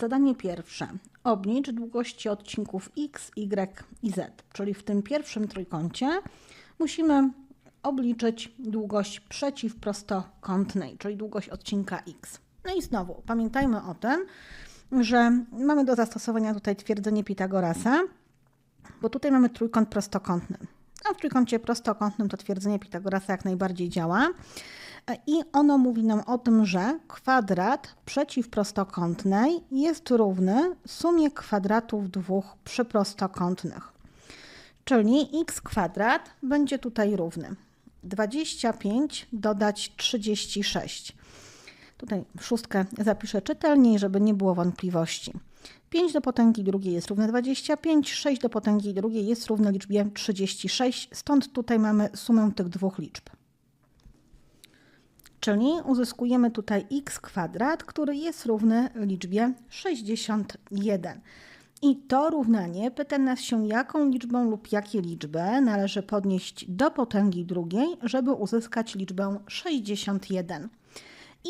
Zadanie pierwsze. Oblicz długości odcinków x, y i z. Czyli w tym pierwszym trójkącie musimy obliczyć długość przeciwprostokątnej, czyli długość odcinka x. No i znowu pamiętajmy o tym, że mamy do zastosowania tutaj twierdzenie Pitagorasa, bo tutaj mamy trójkąt prostokątny. A w trójkącie prostokątnym to twierdzenie Pitagorasa jak najbardziej działa. I ono mówi nam o tym, że kwadrat przeciwprostokątnej jest równy sumie kwadratów dwóch przyprostokątnych. Czyli x kwadrat będzie tutaj równy 25 dodać 36. Tutaj szóstkę zapiszę czytelniej, żeby nie było wątpliwości. 5 do potęgi drugiej jest równe 25, 6 do potęgi drugiej jest równe liczbie 36, stąd tutaj mamy sumę tych dwóch liczb. Czyli uzyskujemy tutaj x kwadrat, który jest równy liczbie 61. I to równanie pyta nas się, jaką liczbą lub jakie liczby należy podnieść do potęgi drugiej, żeby uzyskać liczbę 61.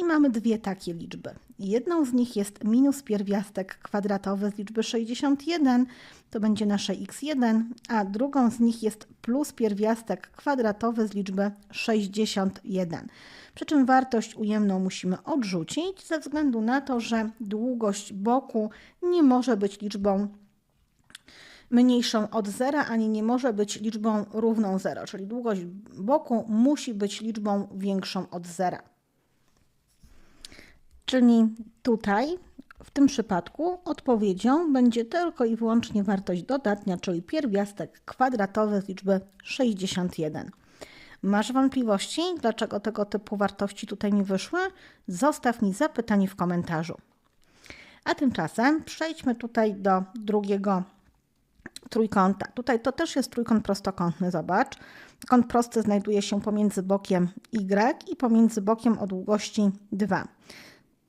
I mamy dwie takie liczby. Jedną z nich jest minus pierwiastek kwadratowy z liczby 61, to będzie nasze x1, a drugą z nich jest plus pierwiastek kwadratowy z liczby 61. Przy czym wartość ujemną musimy odrzucić ze względu na to, że długość boku nie może być liczbą mniejszą od zera, ani nie może być liczbą równą 0, czyli długość boku musi być liczbą większą od zera. Czyli tutaj w tym przypadku odpowiedzią będzie tylko i wyłącznie wartość dodatnia, czyli pierwiastek kwadratowy z liczby 61. Masz wątpliwości, dlaczego tego typu wartości tutaj mi wyszły? Zostaw mi zapytanie w komentarzu. A tymczasem przejdźmy tutaj do drugiego trójkąta. Tutaj to też jest trójkąt prostokątny, zobacz. Kąt prosty znajduje się pomiędzy bokiem y i pomiędzy bokiem o długości 2.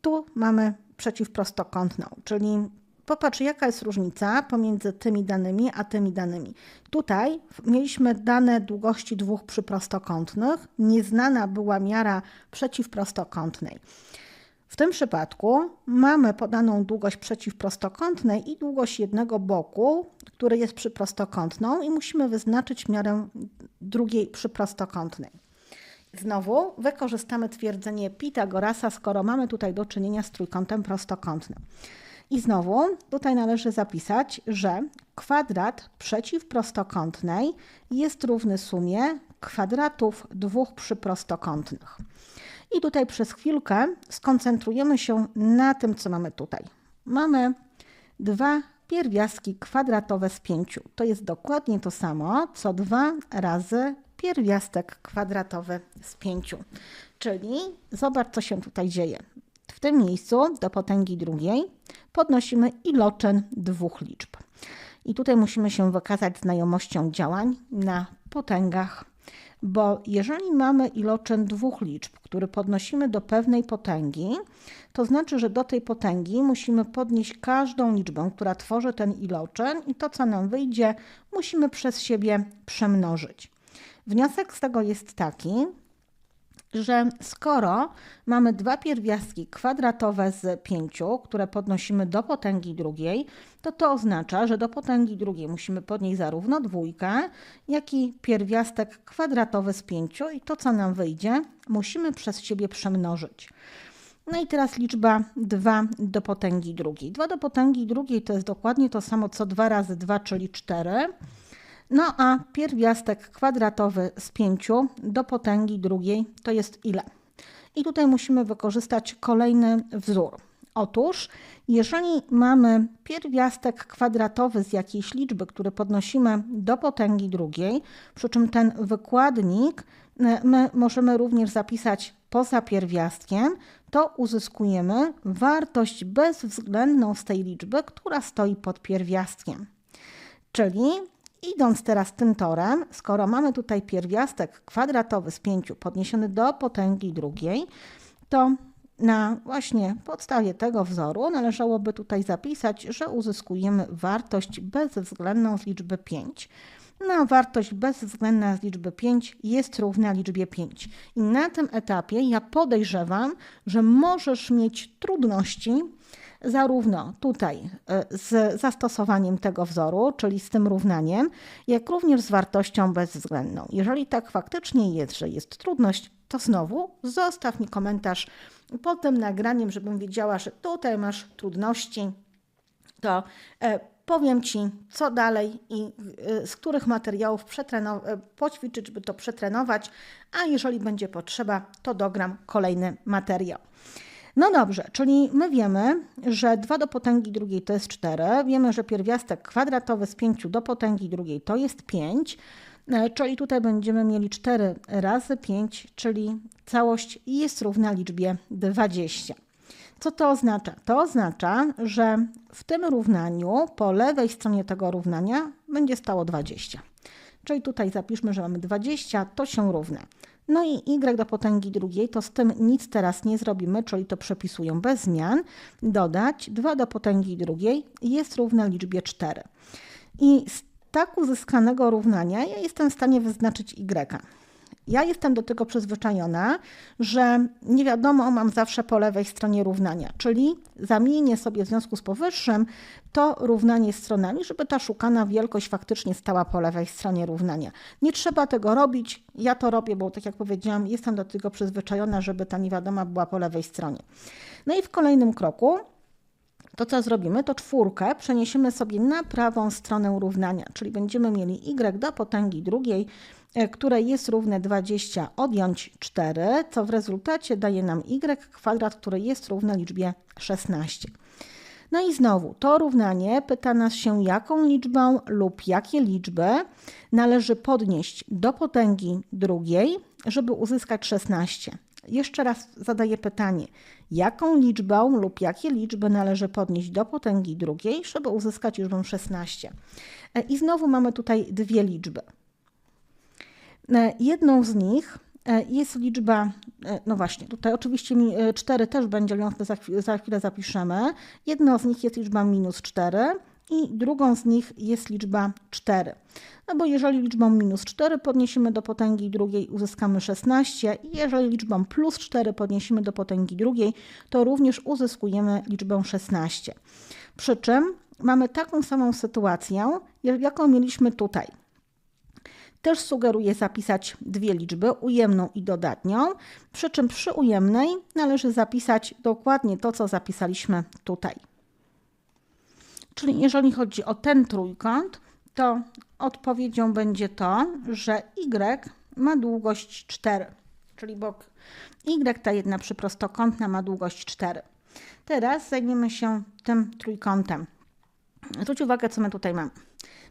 Tu mamy przeciwprostokątną, czyli popatrz, jaka jest różnica pomiędzy tymi danymi a tymi danymi. Tutaj mieliśmy dane długości dwóch przyprostokątnych, nieznana była miara przeciwprostokątnej. W tym przypadku mamy podaną długość przeciwprostokątnej i długość jednego boku, który jest przyprostokątną i musimy wyznaczyć miarę drugiej przyprostokątnej. Znowu wykorzystamy twierdzenie Pitagorasa, skoro mamy tutaj do czynienia z trójkątem prostokątnym. I znowu tutaj należy zapisać, że kwadrat przeciwprostokątnej jest równy sumie kwadratów dwóch przyprostokątnych. I tutaj przez chwilkę skoncentrujemy się na tym, co mamy tutaj. Mamy dwa pierwiastki kwadratowe z pięciu. To jest dokładnie to samo, co 2 razy pierwiastek kwadratowy z 5. Czyli zobacz, co się tutaj dzieje. W tym miejscu do potęgi drugiej podnosimy iloczyn dwóch liczb. I tutaj musimy się wykazać znajomością działań na potęgach, bo jeżeli mamy iloczyn dwóch liczb, który podnosimy do pewnej potęgi, to znaczy, że do tej potęgi musimy podnieść każdą liczbę, która tworzy ten iloczyn i to, co nam wyjdzie, musimy przez siebie przemnożyć. Wniosek z tego jest taki, że skoro mamy dwa pierwiastki kwadratowe z pięciu, które podnosimy do potęgi drugiej, to to oznacza, że do potęgi drugiej musimy podnieść zarówno dwójkę, jak i pierwiastek kwadratowy z pięciu i to, co nam wyjdzie, musimy przez siebie przemnożyć. No i teraz liczba 2 do potęgi drugiej. 2 do potęgi drugiej to jest dokładnie to samo co 2 razy 2, czyli 4. No a pierwiastek kwadratowy z 5 do potęgi drugiej to jest ile? I tutaj musimy wykorzystać kolejny wzór. Otóż, jeżeli mamy pierwiastek kwadratowy z jakiejś liczby, który podnosimy do potęgi drugiej, przy czym ten wykładnik e, my możemy również zapisać poza pierwiastkiem, to uzyskujemy wartość bezwzględną z tej liczby, która stoi pod pierwiastkiem. Czyli Idąc teraz tym torem, skoro mamy tutaj pierwiastek kwadratowy z 5 podniesiony do potęgi drugiej, to na właśnie podstawie tego wzoru należałoby tutaj zapisać, że uzyskujemy wartość bezwzględną z liczby 5. No, wartość bezwzględna z liczby 5 jest równa liczbie 5. I na tym etapie ja podejrzewam, że możesz mieć trudności zarówno tutaj e, z zastosowaniem tego wzoru, czyli z tym równaniem, jak również z wartością bezwzględną. Jeżeli tak faktycznie jest, że jest trudność, to znowu zostaw mi komentarz pod tym nagraniem, żebym wiedziała, że tutaj masz trudności, to e, powiem Ci, co dalej i e, z których materiałów poćwiczyć, by to przetrenować, a jeżeli będzie potrzeba, to dogram kolejny materiał. No dobrze, czyli my wiemy, że 2 do potęgi drugiej to jest 4. Wiemy, że pierwiastek kwadratowy z 5 do potęgi drugiej to jest 5. E, czyli tutaj będziemy mieli 4 razy 5, czyli całość jest równa liczbie 20. Co to oznacza? To oznacza, że w tym równaniu po lewej stronie tego równania będzie stało 20. Czyli tutaj zapiszmy, że mamy 20, to się równa. No i y do potęgi drugiej, to z tym nic teraz nie zrobimy, czyli to przepisuję bez zmian. Dodać 2 do potęgi drugiej jest równe liczbie 4. I z tak uzyskanego równania ja jestem w stanie wyznaczyć y. Ja jestem do tego przyzwyczajona, że nie wiadomo, mam zawsze po lewej stronie równania, czyli zamienię sobie w związku z powyższym to równanie stronami, żeby ta szukana wielkość faktycznie stała po lewej stronie równania. Nie trzeba tego robić, ja to robię, bo tak jak powiedziałam, jestem do tego przyzwyczajona, żeby ta niewiadoma była po lewej stronie. No i w kolejnym kroku to co zrobimy, to czwórkę przeniesiemy sobie na prawą stronę równania, czyli będziemy mieli y do potęgi drugiej, e, które jest równe 20 odjąć 4, co w rezultacie daje nam y kwadrat, który jest równy liczbie 16. No i znowu, to równanie pyta nas się, jaką liczbą lub jakie liczby należy podnieść do potęgi drugiej, żeby uzyskać 16. Jeszcze raz zadaję pytanie, jaką liczbą lub jakie liczby należy podnieść do potęgi drugiej, żeby uzyskać liczbę 16. E, I znowu mamy tutaj dwie liczby. E, jedną z nich e, jest liczba, no właśnie, tutaj oczywiście 4 też będzie, więc za, chwilę zapiszemy. Jedną z nich jest liczba minus 4 i drugą z nich jest liczba 4. No bo jeżeli liczbą minus 4 podniesiemy do potęgi drugiej, uzyskamy 16 i jeżeli liczbą plus 4 podniesiemy do potęgi drugiej, to również uzyskujemy liczbę 16. Przy czym mamy taką samą sytuację, jaką mieliśmy tutaj. Też sugeruję zapisać dwie liczby, ujemną i dodatnią, przy czym przy ujemnej należy zapisać dokładnie to, co zapisaliśmy tutaj. Czyli jeżeli chodzi o ten trójkąt, to odpowiedzią będzie to, że y ma długość 4, czyli bok y, ta jedna przyprostokątna ma długość 4. Teraz zajmiemy się tym trójkątem. Zwróć uwagę, co my tutaj mamy.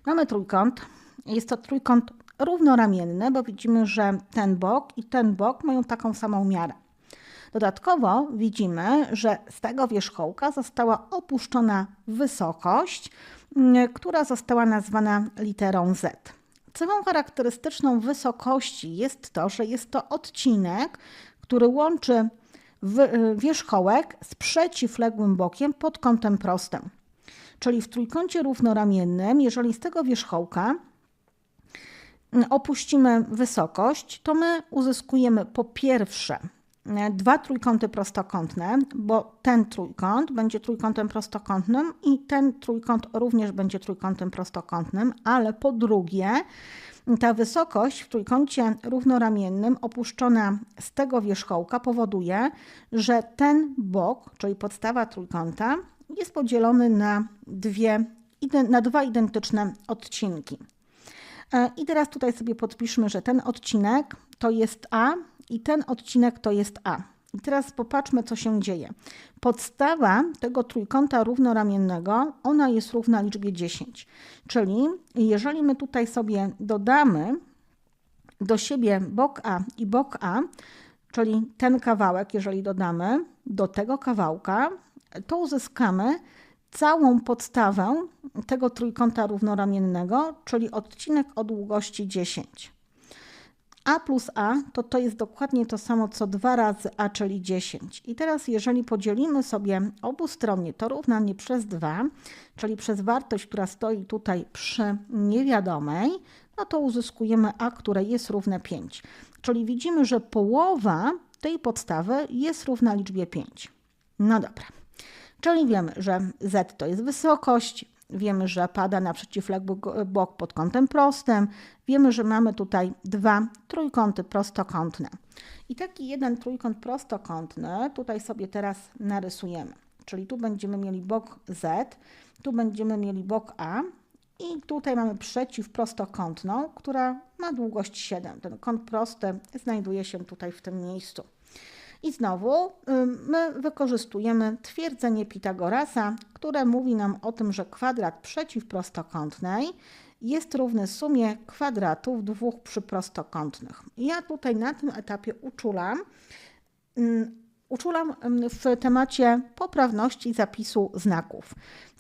Mamy trójkąt. Jest to trójkąt równoramienny, bo widzimy, że ten bok i ten bok mają taką samą miarę. Dodatkowo widzimy, że z tego wierzchołka została opuszczona wysokość, mm, która została nazwana literą Z. Cechą charakterystyczną wysokości jest to, że jest to odcinek, który łączy y, wierzchołek z przeciwległym bokiem pod kątem prostym. Czyli w trójkącie równoramiennym, jeżeli z tego wierzchołka mm, opuścimy wysokość, to my uzyskujemy po pierwsze dwa trójkąty prostokątne, bo ten trójkąt będzie trójkątem prostokątnym i ten trójkąt również będzie trójkątem prostokątnym, ale po drugie, ta wysokość w trójkącie równoramiennym opuszczona z tego wierzchołka powoduje, że ten bok, czyli podstawa trójkąta, jest podzielony na, dwie, na dwa identyczne odcinki. E, I teraz tutaj sobie podpiszmy, że ten odcinek to jest A, i ten odcinek to jest A. I teraz popatrzmy, co się dzieje. Podstawa tego trójkąta równoramiennego, ona jest równa liczbie 10. Czyli jeżeli my tutaj sobie dodamy do siebie bok A i bok A, czyli ten kawałek, jeżeli dodamy do tego kawałka, to uzyskamy całą podstawę tego trójkąta równoramiennego, czyli odcinek o długości 10 a plus a, to to jest dokładnie to samo co 2 razy a, czyli 10. I teraz jeżeli podzielimy sobie obustronnie to równanie przez 2, czyli przez wartość, która stoi tutaj przy niewiadomej, no to uzyskujemy a, które jest równe 5. Czyli widzimy, że połowa tej podstawy jest równa liczbie 5. No dobra. Czyli wiemy, że z to jest wysokość, wiemy, że pada na przeciwległy bok pod kątem prostym, wiemy, że mamy tutaj dwa trójkąty prostokątne. I taki jeden trójkąt prostokątny tutaj sobie teraz narysujemy. Czyli tu będziemy mieli bok Z, tu będziemy mieli bok A i tutaj mamy przeciwprostokątną, która ma długość 7. Ten kąt prosty znajduje się tutaj w tym miejscu. I znowu my wykorzystujemy twierdzenie Pitagorasa, które mówi nam o tym, że kwadrat przeciwprostokątnej jest równy sumie kwadratów dwóch przyprostokątnych. Ja tutaj na tym etapie uczulam, uczulam w temacie poprawności zapisu znaków.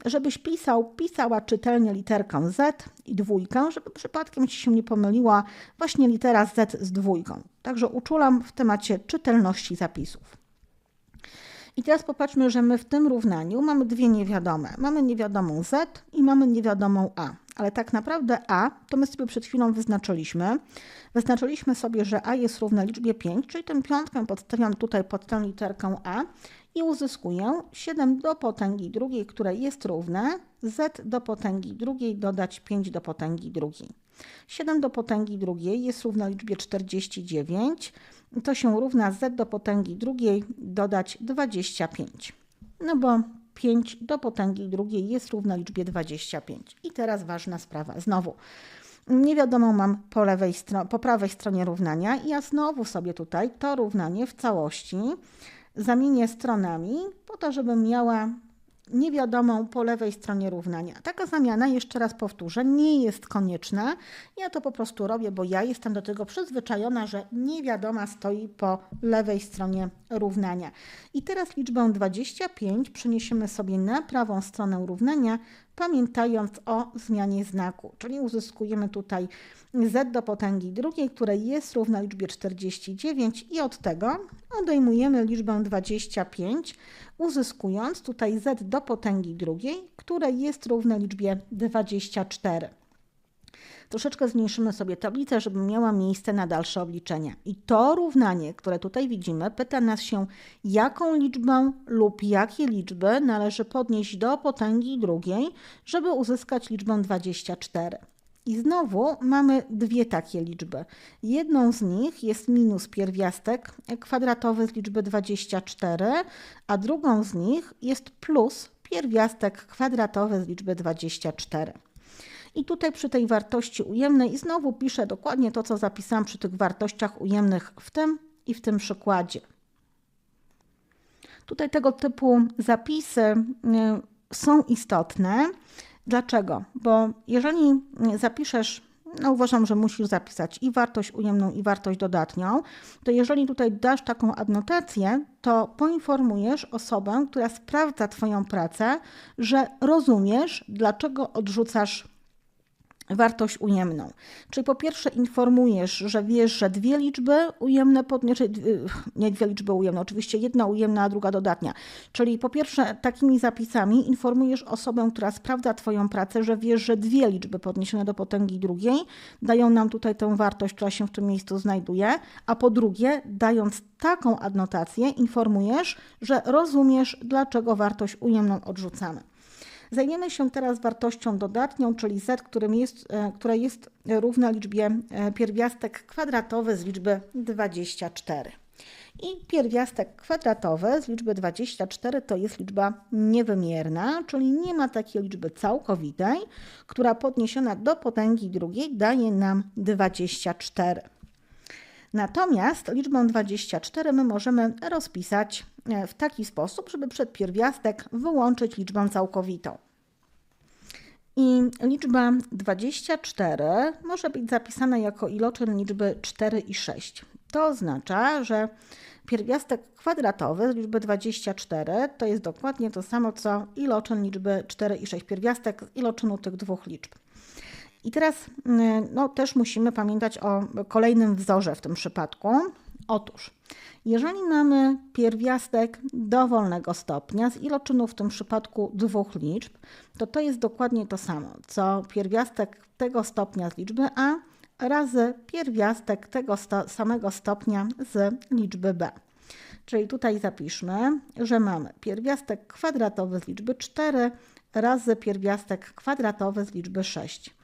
Żebyś pisał, pisała czytelnie literkę Z i dwójkę, żeby przypadkiem Ci się nie pomyliła właśnie litera Z z dwójką. Także uczulam w temacie czytelności zapisów. I teraz popatrzmy, że my w tym równaniu mamy dwie niewiadome. Mamy niewiadomą Z i mamy niewiadomą A. Ale tak naprawdę A to my sobie przed chwilą wyznaczyliśmy. Wyznaczyliśmy sobie, że A jest równe liczbie 5, czyli tę piątkę podstawiam tutaj pod tę literkę A i uzyskuję 7 do potęgi drugiej, które jest równe z do potęgi drugiej dodać 5 do potęgi drugiej. 7 do potęgi drugiej jest równe liczbie 49, to się równa z do potęgi drugiej dodać 25. No bo 5 do potęgi drugiej jest równa liczbie 25. I teraz ważna sprawa. Znowu, nie wiadomo mam po, lewej po prawej stronie równania i ja znowu sobie tutaj to równanie w całości zamienię stronami po to, żebym miała niewiadomą po lewej stronie równania. Taka zamiana, jeszcze raz powtórzę, nie jest konieczna. Ja to po prostu robię, bo ja jestem do tego przyzwyczajona, że niewiadoma stoi po lewej stronie równania. I teraz liczbę 25 przeniesiemy sobie na prawą stronę równania, pamiętając o zmianie znaku, czyli uzyskujemy tutaj z do potęgi drugiej, które jest równa liczbie 49 i od tego odejmujemy liczbę 25, uzyskując tutaj z do potęgi drugiej, które jest równe liczbie 24. Troszeczkę zmniejszymy sobie tablicę, żeby miała miejsce na dalsze obliczenia. I to równanie, które tutaj widzimy, pyta nas się, jaką liczbę lub jakie liczby należy podnieść do potęgi drugiej, żeby uzyskać liczbę 24. I znowu mamy dwie takie liczby. Jedną z nich jest minus pierwiastek kwadratowy z liczby 24, a drugą z nich jest plus pierwiastek kwadratowy z liczby 24. I tutaj przy tej wartości ujemnej, i znowu piszę dokładnie to, co zapisałam przy tych wartościach ujemnych w tym i w tym przykładzie. Tutaj tego typu zapisy y, są istotne. Dlaczego? Bo jeżeli zapiszesz, no uważam, że musisz zapisać i wartość ujemną, i wartość dodatnią, to jeżeli tutaj dasz taką adnotację, to poinformujesz osobę, która sprawdza Twoją pracę, że rozumiesz, dlaczego odrzucasz wartość ujemną. Czyli po pierwsze informujesz, że wiesz, że dwie liczby ujemne podniesiesz, nie dwie liczby ujemne, oczywiście jedna ujemna, a druga dodatnia. Czyli po pierwsze takimi zapisami informujesz osobę, która sprawdza Twoją pracę, że wiesz, że dwie liczby podniesione do potęgi drugiej dają nam tutaj tę wartość, która się w tym miejscu znajduje, a po drugie, dając taką adnotację, informujesz, że rozumiesz, dlaczego wartość ujemną odrzucamy. Zajmiemy się teraz wartością dodatnią, czyli z, którym jest, e, która jest równa liczbie e, pierwiastek kwadratowy z liczby 24. I pierwiastek kwadratowy z liczby 24 to jest liczba niewymierna, czyli nie ma takiej liczby całkowitej, która podniesiona do potęgi drugiej daje nam 24. Natomiast liczbę 24 my możemy rozpisać w taki sposób, żeby przed pierwiastek wyłączyć liczbę całkowitą. I liczba 24 może być zapisana jako iloczyn liczby 4 i 6. To oznacza, że pierwiastek kwadratowy z liczby 24 to jest dokładnie to samo co iloczyn liczby 4 i 6. Pierwiastek z iloczynu tych dwóch liczb. I teraz mm, no, też musimy pamiętać o kolejnym wzorze w tym przypadku. Otóż, jeżeli mamy pierwiastek dowolnego stopnia z iloczynu w tym przypadku dwóch liczb, to to jest dokładnie to samo, co pierwiastek tego stopnia z liczby a razy pierwiastek tego sto samego stopnia z liczby b. Czyli tutaj zapiszmy, że mamy pierwiastek kwadratowy z liczby 4 razy pierwiastek kwadratowy z liczby 6.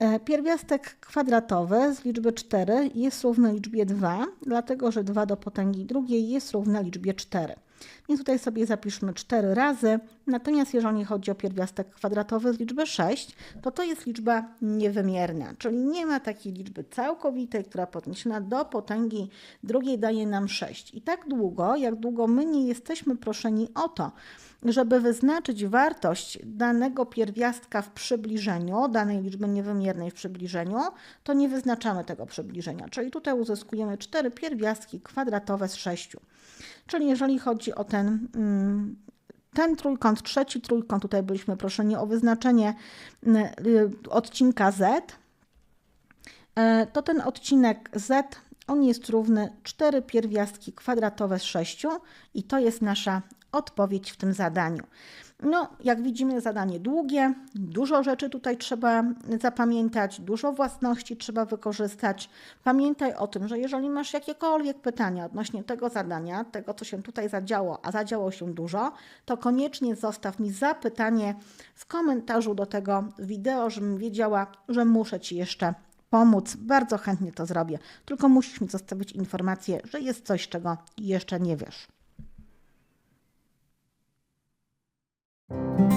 E, Pierwiastek kwadratowy z liczby 4 jest równy liczbie 2, dlatego że 2 do potęgi drugiej jest równe liczbie 4. Więc tutaj sobie zapiszmy 4 razy. Natomiast jeżeli chodzi o pierwiastek kwadratowy z liczby 6, to to jest liczba niewymierna, czyli nie ma takiej liczby całkowitej, która podniesiona do potęgi drugiej daje nam 6. I tak długo, jak długo my nie jesteśmy proszeni o to, żeby wyznaczyć wartość danego pierwiastka w przybliżeniu, danej liczby niewymiernej w przybliżeniu, to nie wyznaczamy tego przybliżenia. Czyli tutaj uzyskujemy cztery pierwiastki kwadratowe z 6. Czyli jeżeli chodzi o ten, mm, ten trójkąt, trzeci trójkąt, tutaj byliśmy proszeni o wyznaczenie y, odcinka Z, e, to ten odcinek Z, on jest równy 4 pierwiastki kwadratowe z 6 i to jest nasza odpowiedź w tym zadaniu. No, jak widzimy, zadanie długie, dużo rzeczy tutaj trzeba zapamiętać, dużo własności trzeba wykorzystać. Pamiętaj o tym, że jeżeli masz jakiekolwiek pytania odnośnie tego zadania, tego co się tutaj zadziało, a zadziało się dużo, to koniecznie zostaw mi zapytanie w komentarzu do tego wideo, żebym wiedziała, że muszę Ci jeszcze pomóc. Bardzo chętnie to zrobię. Tylko musisz mi zostawić informację, że jest coś, czego jeszcze nie wiesz. Thank you.